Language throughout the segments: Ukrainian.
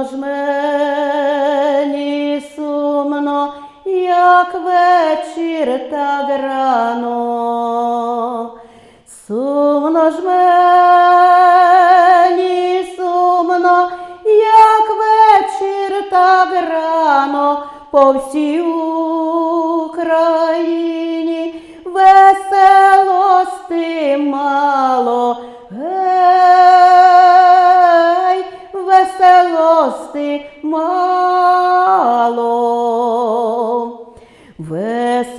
Сумно ж мені, сумно, як вечір так рано. Сумно ж мені, сумно, як вечір так рано по всій Україні веселости мало. Веселости мало. Веселосте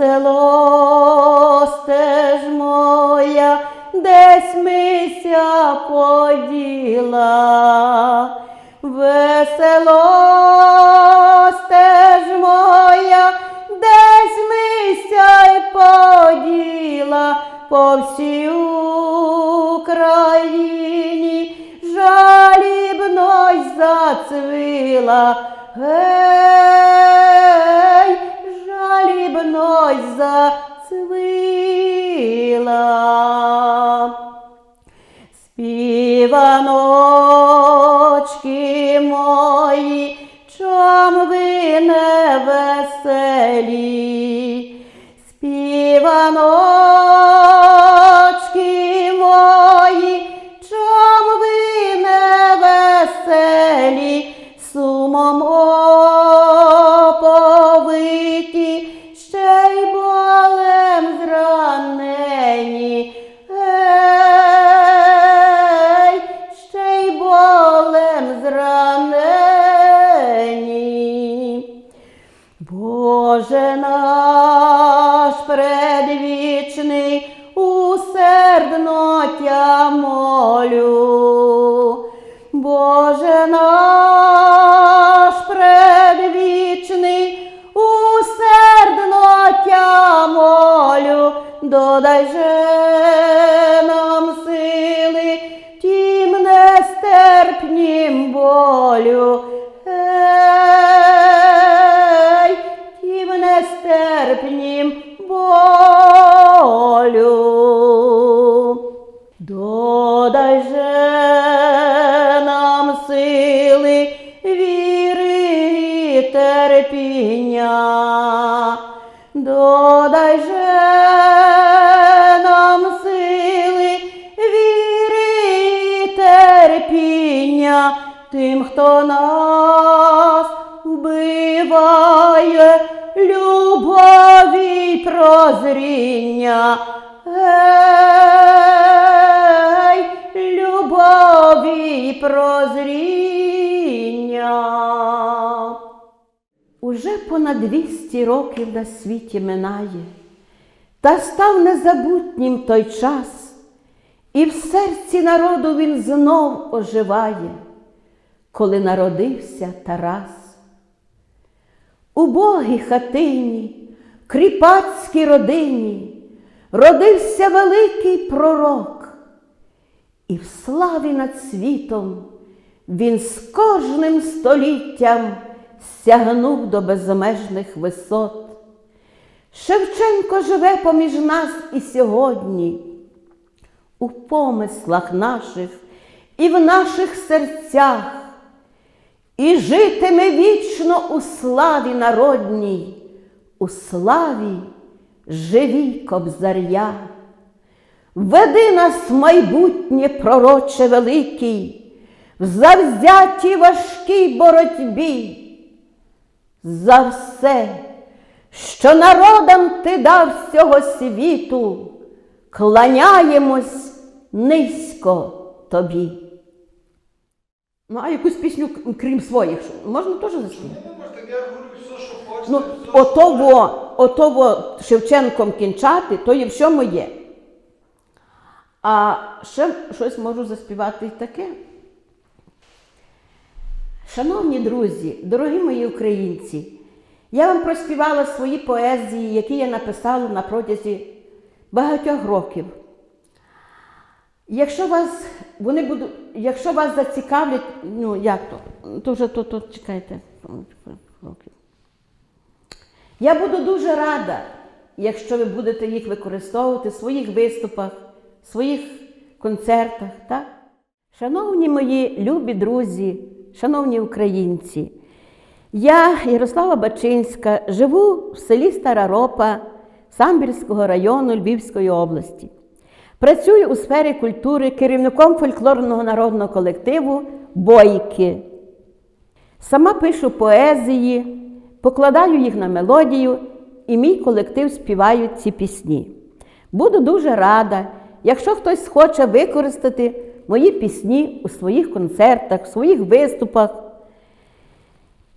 ж моя, десь мися поділа. Веселосте ж моя, десь мися й поділа по всій Україні, зацвіла. Гей, жалібно й зацвіла. Співаночки мої, чом ви не веселі? Співаночки Ram нестерпнім болю. Прозріння. Уже понад 200 років на світі минає, та став незабутнім той час, і в серці народу він знов оживає, коли народився Тарас. У Богій хатині, кріпацькій родині родився великий пророк, і в славі над світом він з кожним століттям сягнув до безмежних висот. Шевченко живе поміж нас і сьогодні, у помислах наших і в наших серцях, і житиме вічно у славі народній, у славі живій кобзаря. Веди нас в майбутнє пророче великий, в завзятій важкій боротьбі. За все, що народам ти дав з цього світу, кланяємось низько тобі. Ну, а якусь пісню, крім своїх, можна теж заспівати? Ну. Ну, отого, отого Шевченком кінчати, то є все моє. А ще щось можу заспівати і таке. Шановні друзі, дорогі мої українці, я вам проспівала свої поезії, які я написала на протязі багатьох років. Якщо вас вони будуть, якщо вас зацікавлять, ну як то, то вже то, то чекайте. Я буду дуже рада, якщо ви будете їх використовувати в своїх виступах, своїх концертах. Так? Шановні мої любі друзі, шановні українці, я, Ярослава Бачинська, живу в селі Стара Ропа Самбірського району Львівської області. Працюю у сфері культури керівником фольклорного народного колективу Бойки. Сама пишу поезії, покладаю їх на мелодію, і мій колектив співає ці пісні. Буду дуже рада, якщо хтось хоче використати мої пісні у своїх концертах, у своїх виступах.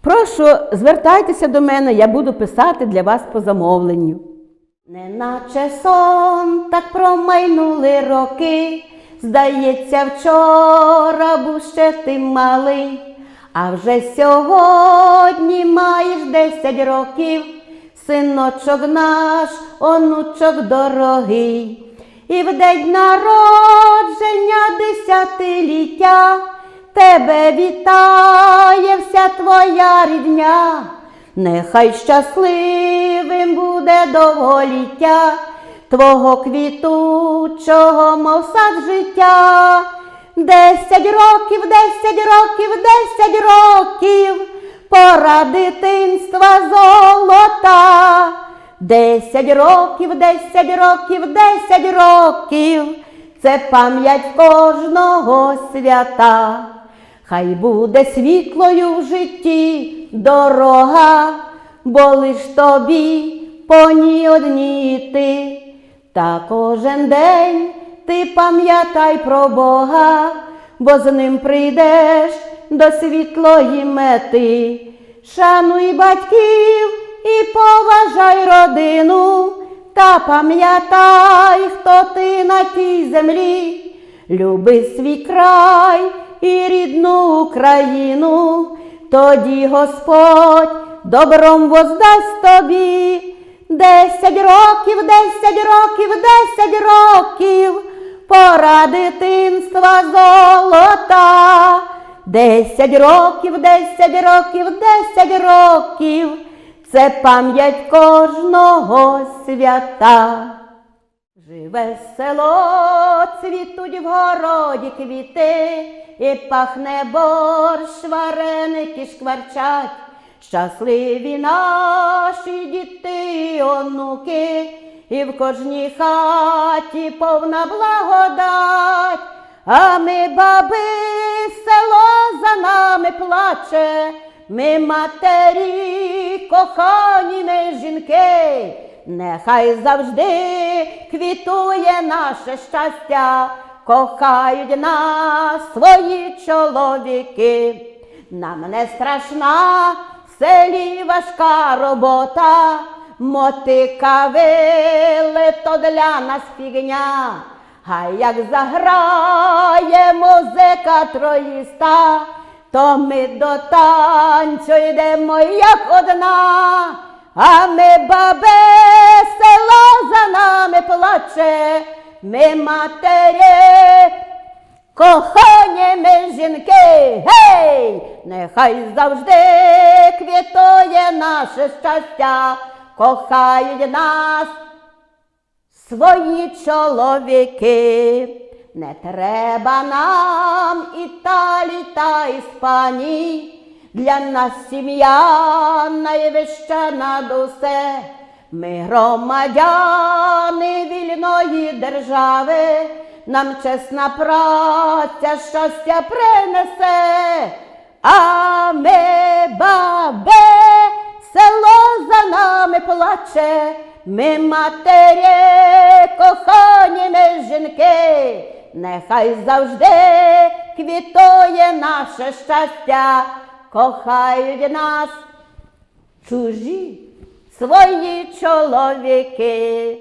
Прошу, звертайтеся до мене, я буду писати для вас по замовленню. Неначе сон, так промайнули роки. Здається, вчора був ще ти малий, а вже сьогодні маєш десять років, синочок наш, онучок дорогий. І в день народження десятиліття тебе вітає вся твоя рідня. Нехай щасливим буде довголіття твого квітучого, мов сад життя. Десять років, десять років, десять років, пора дитинства золота. Десять років, десять років, десять років, це пам'ять кожного свята. Хай буде світлою в житті дорога, бо лиш тобі по ній одній йти. Та кожен день ти пам'ятай про Бога, бо з ним прийдеш до світлої мети. Шануй батьків і поважай родину, та пам'ятай, хто ти на тій землі. Люби свій край і рідну Україну, тоді Господь добром воздасть тобі. Десять років, десять років, десять років, пора дитинства золота. Десять років, десять років, десять років, це пам'ять кожного свята. Живе село, цвітуть в городі квіти, і пахне борщ, вареники шкварчать. Щасливі наші діти, онуки, і в кожній хаті повна благодать. А ми, баби, село за нами плаче, ми матері, кохані ми жінки, нехай завжди квітує наше щастя, кохають нас свої чоловіки. Нам не страшна в селі важка робота, мотика вили, то для нас фігня. А як заграє музика троїста, то ми до танцю йдемо як одна, а ми бабе село за нами плаче, ми матері, кохані ми жінки, гей, нехай завжди квітує наше щастя, кохають нас свої чоловіки. Не треба нам Італії та Іспанії, для нас сім'я найвища над усе. Ми громадяни вільної держави, нам чесна праця щастя принесе, а ми бабе, село за нами плаче, ми матері, кохані ми жінки, нехай завжди квітує наше щастя, кохають нас чужі свої чоловіки.